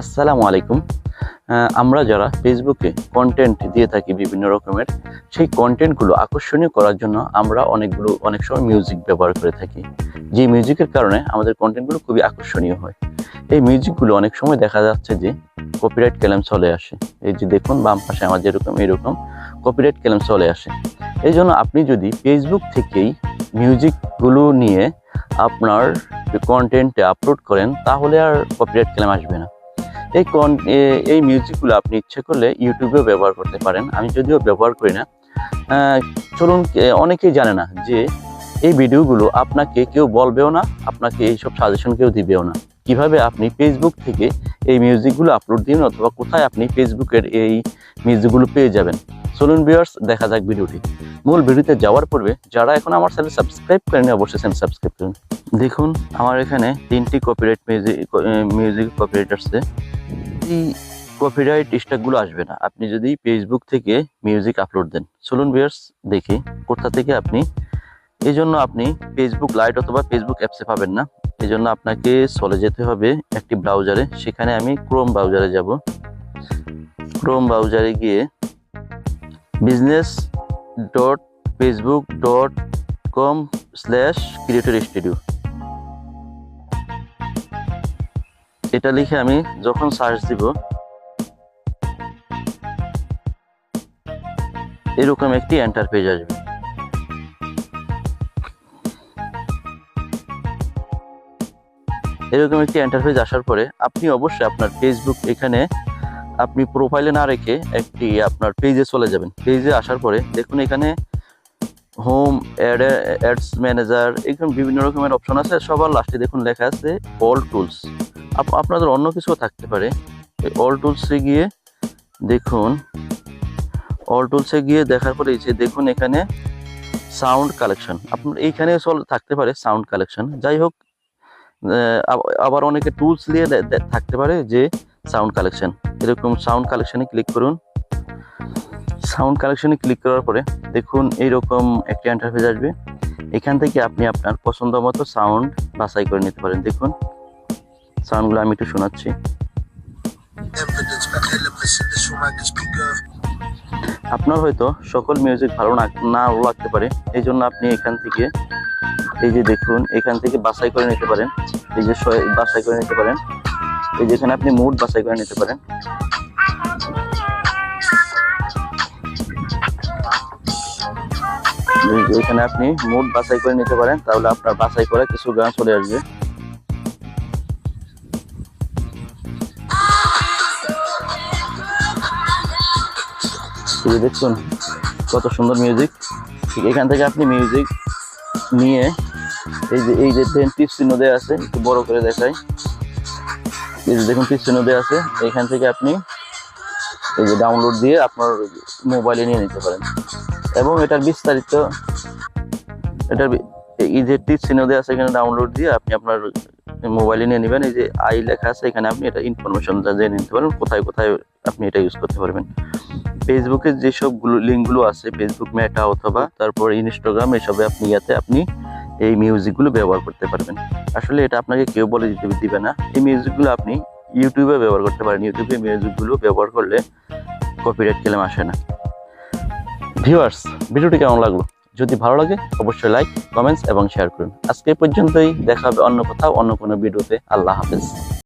আসসালামু আলাইকুম। আমরা যারা ফেসবুকে কন্টেন্ট দিয়ে থাকি বিভিন্ন রকমের, সেই কন্টেন্টগুলো আকর্ষণীয় করার জন্য আমরা অনেকগুলো, অনেক সময় মিউজিক ব্যবহার করে থাকি। যে মিউজিকের কারণে আমাদের কন্টেন্টগুলো খুবই আকর্ষণীয় হয়। এই মিউজিকগুলো অনেক সময় দেখা যাচ্ছে যে কপিরাইট ক্লেম চলে আসে। এই যে দেখুন, বাম পাশে আমার যেরকম এরকম কপিরাইট ক্লেম চলে আসে। এই জন্য আপনি যদি ফেসবুক থেকেই মিউজিকগুলো নিয়ে আপনার কন্টেন্টে আপলোড করেন, তাহলে আর কপিরাইট ক্লেম আসবে না। এই কন এই মিউজিকগুলো আপনি ইচ্ছে করলে ইউটিউবেও ব্যবহার করতে পারেন। আমি যদিও ব্যবহার করি না। চলুন অনেকেই জানে না যে এই ভিডিওগুলো আপনাকে কেউ বলবেও না, আপনাকে এইসব সাজেশন কেউ দিবেও না। কীভাবে আপনি ফেসবুক থেকে এই মিউজিকগুলো আপলোড দিবেন অথবা কোথায় আপনি ফেসবুকের এই মিউজিকগুলো পেয়ে যাবেন? চলুন ভিউয়ার্স দেখা যাক ভিডিওটি মূল ভিডিওতে যাওয়ার পূর্বে যারা এখন আমার চ্যানেল সাবস্ক্রাইব করেনি অবশ্যই চ্যানেল সাবস্ক্রাইব করুন। দেখুন, আমার এখানে তিনটি কপিরাইট মিউজিক মিউজিক কপিরাইট আসছে এই কপিরাইট স্ট্রাইকগুলো আসবে না। আপনি যদি ফেসবুক থেকে মিউজিক আপলোড দেন, চলুন ভিউয়ার্স দেখি কোথা থেকে আপনি। এই জন্য আপনি ফেসবুক লাইট অথবা ফেসবুক অ্যাপসে পাবেন না। এই জন্য আপনাকে চলে যেতে হবে একটি ব্রাউজারে সেখানে আমি ক্রোম ব্রাউজারে যাব। ক্রোম ব্রাউজারে গিয়ে business dot Facebook dot com slash creator studio এটা লিখে আমি যখন সার্চ দিব, এরকম একটি এন্টার পেজ আসবে। এরকম একটি এন্টারফেস আসার পরে আপনি অবশ্যই আপনার ফেসবুক এখানে আপনি প্রোফাইলে না রেখে একটি আপনার পেজে চলে যাবেন। পেজে আসার পরে দেখুন এখানে হোম অ্যাড, অ্যাডস ম্যানেজার এখানে বিভিন্ন রকমের অপশন আছে। সবার লাস্টে দেখুন লেখা আছে অল টুলস আপনাদের অন্য কিছুও থাকতে পারে। এই অল টুলসে গিয়ে দেখুন অল টুলসে গিয়ে দেখার পরে এই যে দেখুন এখানে সাউন্ড কালেকশন আপনার এইখানে চল থাকতে পারে সাউন্ড কালেকশন যাই হোক আবার অনেকে টুলস দে- থাকতে পারে যে সাউন্ড কালেকশন এরকম সাউন্ড কালেকশনে ক্লিক করুন। সাউন্ড কালেকশনে ক্লিক করার পরে দেখুন এইরকম একটি ইন্টারফেস আসবে। এখান থেকে আপনি আপনার পছন্দ মতো সাউন্ড বাছাই করে নিতে পারেন। দেখুন, সাউন্ডগুলো আমি একটু শোনাচ্ছি. আপনার হয়তো সকল মিউজিক ভালো না নাও লাগতে পারে। এই জন্য আপনি এখান থেকে এই যে দেখুন, এখান থেকে বাছাই করে নিতে পারেন। এই যে বাছাই করে নিতে পারেন। এই যে এখানে আপনি মুড বাছাই করে নিতে পারেন। এখানে আপনি মুড বাছাই করে নিতে পারেন, তাহলে আপনার বাছাই করে কিছু গান চলে আসবে। দেখুন, কত সুন্দর মিউজিক ঠিক এখান থেকে আপনি মিউজিক নিয়ে এই যে এই যে টিপ চিহ্ন দেওয়া আছে, একটু বড় করে দেখাই। এই যে দেখুন টিপ চিহ্ন দেওয়া আছে। এখান থেকে আপনি এই যে ডাউনলোড দিয়ে আপনার মোবাইলে নিয়ে নিতে পারেন। এবং এটার বিস্তারিত এটার এই যে টিপ চিহ্ন দেওয়া আছে এখানে ডাউনলোড দিয়ে আপনি আপনার মোবাইলে নিয়ে নেবেন। এই যে আই লেখা আছে এখানে আপনি এটা ইনফরমেশন জেনে নিতে পারেন কোথায় কোথায় আপনি এটা ইউজ করতে পারবেন। ফেসবুকে যেসব লিঙ্কগুলো আছে ফেসবুক মেটা অথবা তারপর ইনস্টাগ্রাম এসবে আপনি ইয়াতে আপনি এই মিউজিকগুলো ব্যবহার করতে পারবেন। আসলে এটা আপনাকে কেউ বলে দিতে দিবে না। এই মিউজিকগুলো আপনি ইউটিউবে ব্যবহার করতে পারেন। ইউটিউবে মিউজিকগুলো ব্যবহার করলে কপিরাইট ক্লেম আসে না। ভিউয়ার্স, ভিডিওটি কেমন লাগল? যদি ভালো লাগে, অবশ্যই লাইক, কমেন্টস এবং শেয়ার করুন। আজকে পর্যন্তই। দেখা হবে অন্য কোথাও, অন্য কোনো ভিডিওতে। আল্লাহ হাফেজ।